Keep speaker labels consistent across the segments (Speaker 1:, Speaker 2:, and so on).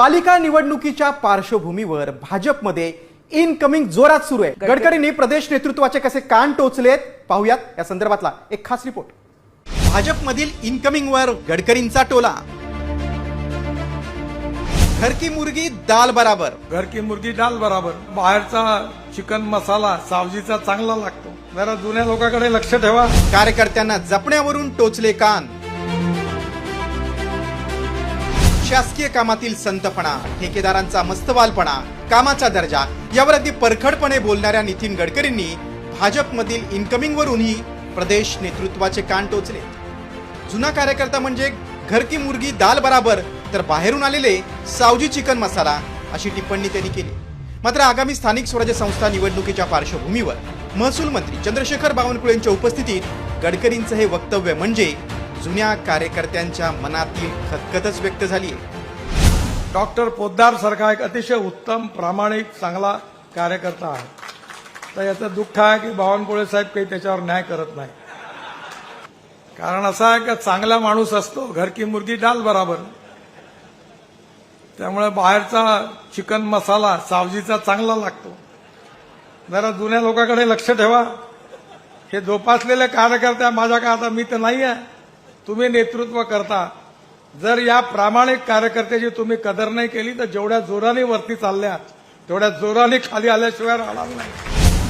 Speaker 1: पालिका निवडणुकीच्या पार्श्वभूमीवर भाजपमध्ये इनकमिंग जोरात सुरू आहे. गडकरींनी प्रदेश नेतृत्वाचे कसे कान टोचलेत पाहुयात या संदर्भातला एक खास रिपोर्ट. भाजपमधील इनकमिंगवर गडकरींचा टोला. घर की मुर्गी दाल बराबर.
Speaker 2: घर की मुर्गी डाल बराबर. बाहेरचा चिकन मसाला सावजीचा चांगला लागतो. जरा जुन्या लोकांकडे लक्ष ठेवा.
Speaker 1: कार्यकर्त्यांना जपण्यावरून टोचले कान. शासकीय कामातील संतपणा ठेकेदारांचा मस्तवालपणा कामाचा दर्जा यावर अगदी परखडपणे बोलणाऱ्या नितीन गडकरींनी भाजपमधील इन्कमिंगवरूनही प्रदेश नेतृत्वाचे कान टोचले. जुना कार्यकर्ता म्हणजे घर की मुर्गी दाल बराबर तर बाहेरून आलेले सावजी चिकन मसाला अशी टिप्पणी त्यांनी केली. मात्र आगामी स्थानिक स्वराज्य संस्था निवडणुकीच्या पार्श्वभूमीवर महसूल मंत्री चंद्रशेखर बावनकुळेंच्या उपस्थितीत गडकरींचं हे वक्तव्य म्हणजे जुन्या कार्यकर्त्यांच्या मनातील खतखतच व्यक्त झाली आहे
Speaker 2: डॉक्टर पोद्दार सारखा एक अतिशय उत्तम प्रामाणिक चांगला कार्यकर्ता आहे. तर याचं दुःख आहे की बावनकुळे साहेब काही त्याच्यावर न्याय करत नाही. कारण असं आहे का चांगला माणूस असतो घरकी मुर्गी डाल बराबर. त्यामुळे बाहेरचा चिकन मसाला सावजीचा चांगला लागतो. जरा जुन्या लोकांकडे लक्ष ठेवा. हे जोपासलेले कार्यकर्ते माझ्या का आता मी तर नाही आहे तुम्ही नेतृत्व करता. जर या प्रामाणिक कार्यकर्त्याची तुम्ही कदर नाही केली तर जेवढ्या जोराने वरती चालल्या तेवढ्या जोराने खाली आल्याशिवाय राहणार नाही.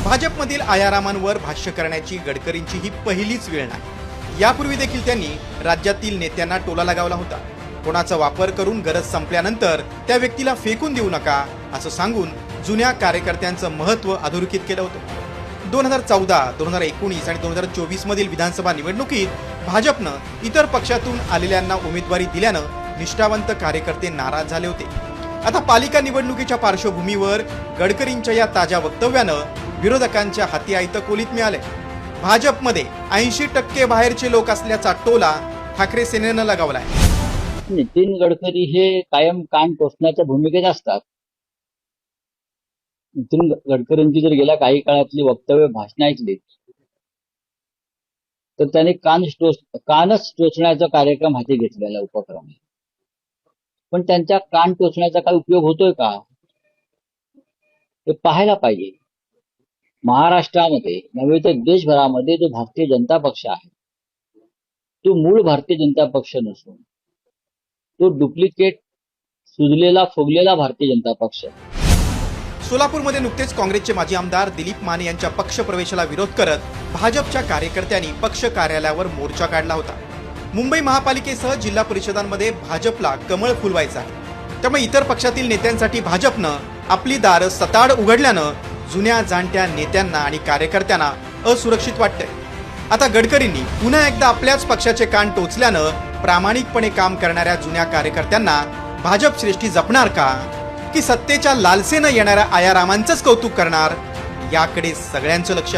Speaker 1: भाजपमधील आयारामांवर भाष्य करण्याची गडकरींची ही पहिलीच वेळ नाही. यापूर्वी देखील त्यांनी राज्यातील नेत्यांना टोला लगावला होता. कोणाचा वापर करून गरज संपल्यानंतर त्या व्यक्तीला फेकून देऊ नका असं सांगून जुन्या कार्यकर्त्यांचं महत्त्व अधोरेखित केलं होतं. दोन हजार चौदा दोन हजार एकोणीस आणि दोन हजार चोवीस मधील विधानसभा निवडणुकीत भाजपनं इतर पक्षातून आलेल्यांना उमेदवारी दिल्यानं निष्ठावंत कार्यकर्ते नाराज झाले होते. आता पालिका निवडणुकीच्या पार्श्वभूमीवर गडकरींच्या या ताज्या वक्तव्यानं विरोधकांच्या हाती आयत कोलीत मिळाले. भाजपमध्ये ऐंशी टक्के बाहेरचे लोक असल्याचा टोला ठाकरे सेनेनं लगावलाय.
Speaker 3: नितीन गडकरी हे कायम कान टोचण्याच्या भूमिकेत असतात. नितीन गडकरींची जर गेल्या काही काळातली वक्तव्य भाषण ऐकली तर त्यांनी कान टोच कानच टोचण्याचा कार्यक्रम हाती घेतलेला उपक्रम आहे पण त्यांच्या कान टोचण्याचा काय उपयोग होतोय का? हे पाहायला पाहिजे. महाराष्ट्रामध्ये नव्हे तर देशभरामध्ये जो भारतीय जनता पक्ष आहे तो मूळ भारतीय जनता पक्ष नसून तो डुप्लिकेट सुजलेला फुगलेला भारतीय जनता पक्ष आहे.
Speaker 1: सोलापूरमध्ये नुकतेच काँग्रेसचे माजी आमदार दिलीप माने यांच्या पक्ष प्रवेशाला विरोध करत भाजपच्या कार्यकर्त्यांनी पक्ष कार्यालयावर मोर्चा काढला होता. मुंबई महापालिकेसह जिल्हा परिषदांमध्ये भाजपला कमळ फुलवायचं आहे. त्यामुळे इतर पक्षातील नेत्यांसाठी भाजपनं आपली दारं सताड उघडल्यानं जुन्या जाणत्या नेत्यांना आणि कार्यकर्त्यांना असुरक्षित वाटतंय. आता गडकरींनी पुन्हा एकदा आपल्याच पक्षाचे कान टोचल्यानं प्रामाणिकपणे काम करणाऱ्या जुन्या कार्यकर्त्यांना भाजप श्रेष्ठी जपणार का? की सत्तेच्या लालसेनं येणाऱ्या आयारामांचंच कौतुक करणार? याकडे सगळ्यांचं लक्ष